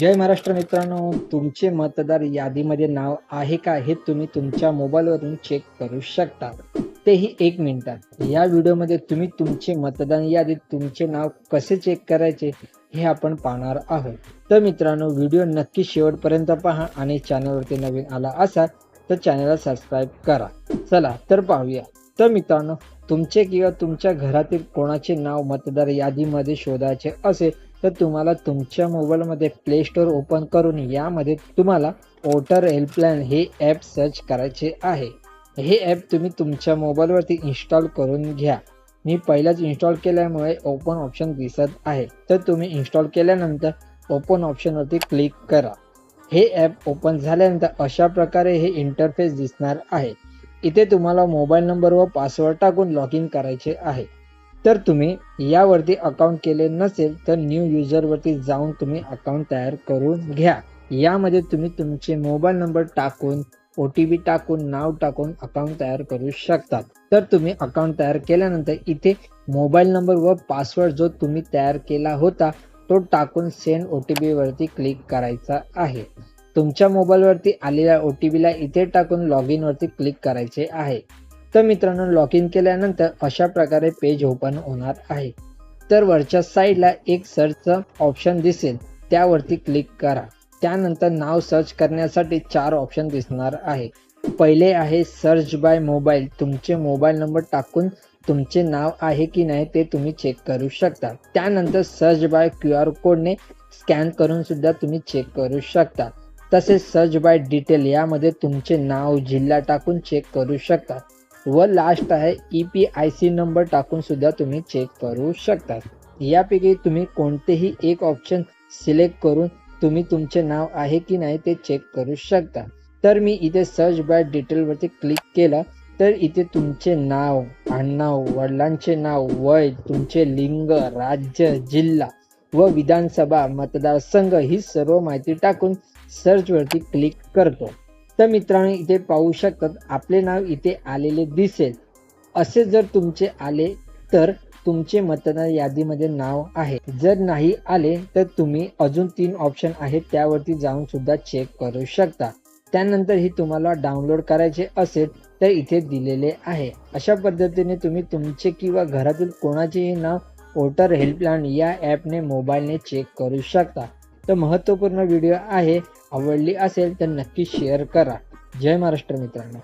जय महाराष्ट्र मित्रांनो तुमचे मतदार यादीमध्ये नाव आहे का हे तुम्ही तुमच्या मोबाईलवरून चेक करू शकता तेही एक मिनिटात. या व्हिडिओमध्ये तुम्ही तुमचे मतदान यादीत तुमचे नाव कसे चेक करायचे हे आपण पाहणार आहोत. तर मित्रांनो व्हिडिओ नक्की शेवटपर्यंत पहा आणि चॅनलवरती नवीन आला असाल तर चॅनलला सबस्क्राईब करा. चला तर पाहूया. तर मित्रांनो तुमचे किंवा तुमच्या घरातील कोणाचे नाव मतदार यादीमध्ये शोधायचे असेल तर तुम्हाला तुमच्या मोबाईलमध्ये प्ले स्टोअर ओपन करून यामध्ये तुम्हाला वोटर हेल्पलाईन हे ॲप सर्च करायचे आहे. हे ॲप तुम्ही तुमच्या मोबाईलवरती इन्स्टॉल करून घ्या. मी पहिलाच इन्स्टॉल केल्यामुळे ओपन ऑप्शन दिसत आहे. तर तुम्ही इन्स्टॉल केल्यानंतर ओपन ऑप्शनवरती क्लिक करा. हे ॲप ओपन झाल्यानंतर अशा प्रकारे हे इंटरफेस दिसणार आहे. इथे तुम्हाला मोबाईल नंबर व पासवर्ड टाकून लॉग इन करायचे आहे. तर तुम्ही यावरती अकाउंट केले नसेल तर न्यू युजरवरती जाऊन तुम्ही अकाउंट तयार करून घ्या. यामध्ये तुम्ही तुमचे मोबाईल नंबर टाकून ओ टी पी टाकून नाव टाकून अकाउंट तयार करू शकतात. तर तुम्ही अकाउंट तयार केल्यानंतर इथे मोबाईल नंबर व पासवर्ड जो तुम्ही तयार केला होता तो टाकून सेंड ओ टी पीवरती क्लिक करायचा आहे. तुमच्या मोबाईलवरती आलेल्या ओ टी पीला इथे टाकून लॉग इनवरती क्लिक करायचे आहे. तर मित्रांनो लॉग इन केल्यानंतर अशा प्रकारे पेज ओपन होणार आहे. तर वरच्या साईडला एक सर्चचं ऑप्शन दिसेल. त्यावरती क्लिक करा. त्यानंतर नाव सर्च करण्यासाठी चार ऑप्शन दिसणार आहे. पहिले आहे सर्च बाय मोबाईल तुमचे मोबाईल नंबर टाकून तुमचे नाव आहे की नाही ते तुम्ही चेक करू शकता. त्यानंतर सर्च बाय क्यू आर कोडने स्कॅन करून सुद्धा तुम्ही चेक करू शकता. तसेच सर्च बाय डिटेल यामध्ये तुमचे नाव जिल्हा टाकून चेक करू शकता. व लास्ट आहे E P I C number टाकून सुद्धा तुम्ही चेक करू शकता यापैकी तुम्ही कोणतेही एक ऑप्शन सिलेक्ट करून तुम्ही तुमचे नाव आहे की नाही ते चेक करू शकता. तर मी इथे सर्च बाय डिटेलवरती क्लिक केला तर इथे तुमचे नाव आडनाव वडिलांचे नाव वय तुमचे लिंग राज्य जिल्हा व विधानसभा मतदारसंघ ही सर्व माहिती टाकून सर्चवरती क्लिक करतो. तर मित्रांनो इथे पाहू शकत आपले नाव इथे आलेले दिसेल. असे जर तुमचे आले तर तुमचे मतदार यादीमध्ये नाव आहे. जर नाही आले तर तुम्ही अजून तीन ऑप्शन आहेत त्यावरती जाऊन सुद्धा चेक करू शकता. त्यानंतर ही तुम्हाला डाउनलोड करायचे असेल तर इथे दिलेले आहे. अशा पद्धतीने तुम्ही तुमचे किंवा घरातील कोणाचेही नाव वोटर हेल्पलाईन या ॲपने मोबाईलने चेक करू शकता. तर महत्त्वपूर्ण व्हिडिओ आहे आवडली असेल तर नक्की शेअर करा. जय महाराष्ट्र मित्रांनो.